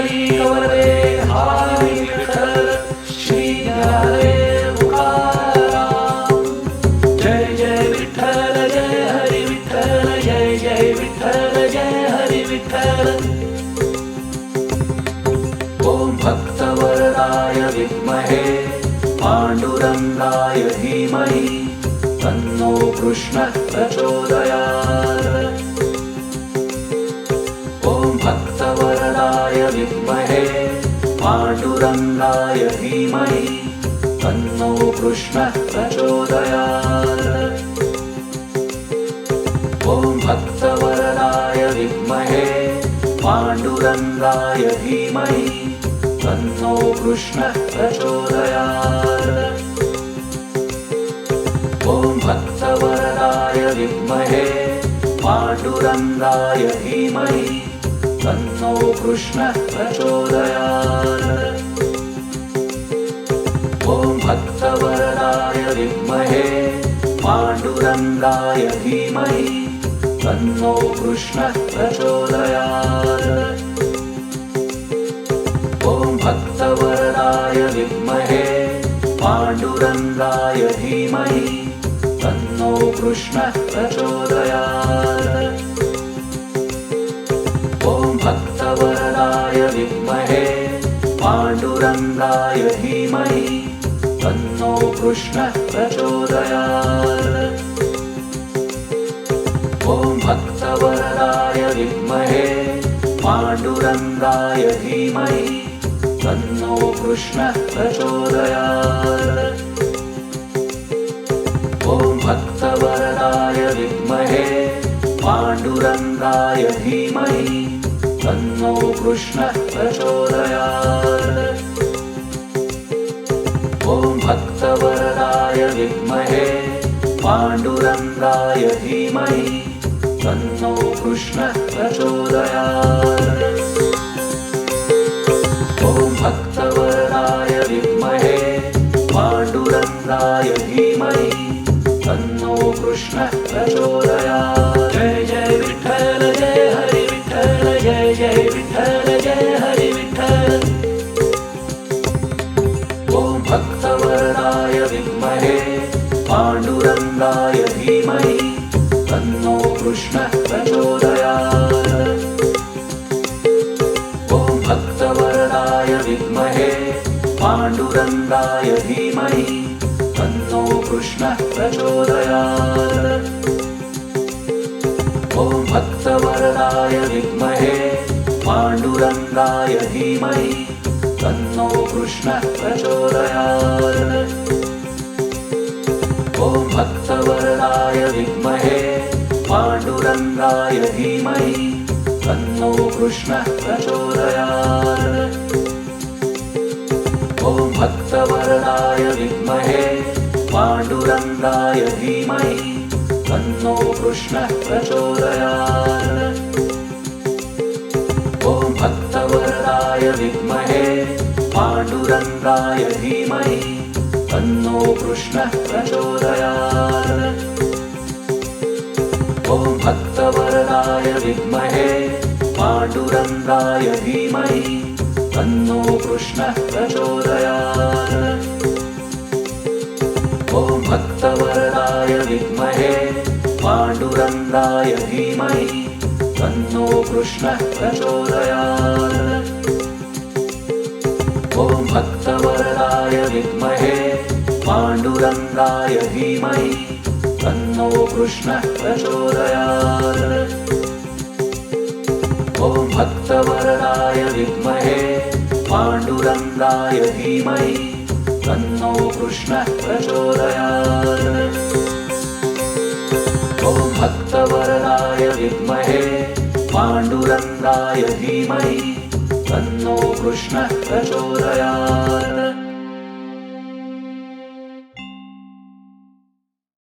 विठ्ठली गौरे हाय विठ्ठल श्री ज्ञानदेव तुकाराम जय जय विठ्ठल जय हरी विठ्ठल जय जय विठ्ठल जय हरी विठ्ठल। ॐ भक्तवरदाय विद्महे पाण्डुरङ्गाय धीमहि। तन्नो कृष्णः प्रचोदयात् पाण्डुरङ्गाय धीमहि। तन्नो कृष्णः प्रचोदयात्। ॐ भक्तवरदाय विद्महे। पाण्डुरङ्गाय धीमहि। तन्नो कृष्णः प्रचोदयात्। ॐ भक्तवरदाय विद्महे। पाण्डुरङ्गाय धीमहि। तन्नो कृष्णः प्रचोदयात् विद्महे पाण्डुरङ्गाय धीमहि तन्नो कृष्णः प्रचोदयात्। ॐ भक्तवरदाय विद्महे पाण्डुरङ्गाय धीमहि तन्नो कृष्णः प्रचोदयात्। ॐ भक्तवरदाय विद्महे पाण्डुरङ्गाय धीमहि कृष्णः प्रचोदयात्। ॐ भक्तवरदाय विद्महे पाण्डुरङ्गाय धीमहि तन्नो कृष्णः प्रचोदयात्। ॐ भक्तवरदाय विद्महे पाण्डुरङ्गाय धीमहि तन्नो कृष्णः प्रचोदयात् धीमहि तन्नो कृष्णः प्रचोदयात् ॐ भक्तवरदाय विद्महे पाण्डुरङ्गाय धीमहि तन्नो कृष्णः प्रचोदयात् जय जय विठ्ठल जय हरि विठ्ठल जय जय विठ्ठल जय हरि विठ्ठल। ॐ भक्तवरदाय विद्महे पाण्डुरङ्गाय धीमहि पाण्डुरङ्गाय धीमहि तन्नो कृष्णः प्रचोदयात्। ॐ भक्तवरदाय विद्महे पाण्डुरङ्गाय धीमहि तन्नो कृष्णः प्रचोदयात्। ॐ भक्तवरदाय विद्महे पाण्डुरङ्गाय धीमहि तन्नो कृष्णः प्रचोदयात् ॐ भक्तवरदाय विद्महे पाण्डुरङ्गाय धीमहि तन्नो कृष्णः प्रचोदयात्। ॐ भक्तवरदाय विद्महे पाण्डुरङ्गाय धीमहि तन्नो कृष्णः प्रचोदयात्। ॐ भक्तवरदाय विद्महे पाण्डुरङ्गाय धीमहि तन्नो कृष्णः प्रचोदयात्। ॐ भक्तवरदाय विद्महे पाण्डुरङ्गाय धीमहि तन्नो कृष्णः प्रचोदयात्। ॐ भक्तवरदाय विद्महे पाण्डुरङ्गाय धीमहि तन्नो कृष्णः प्रचोदयात् ॐ भक्तवरदाय विद्महे पाण्डुरङ्गाय धीमहि तन्नो कृष्णः प्रचोदयात्। ॐ भक्तवरदाय विद्महे पाण्डुरङ्गाय धीमहि तन्नो कृष्णः प्रचोदयात्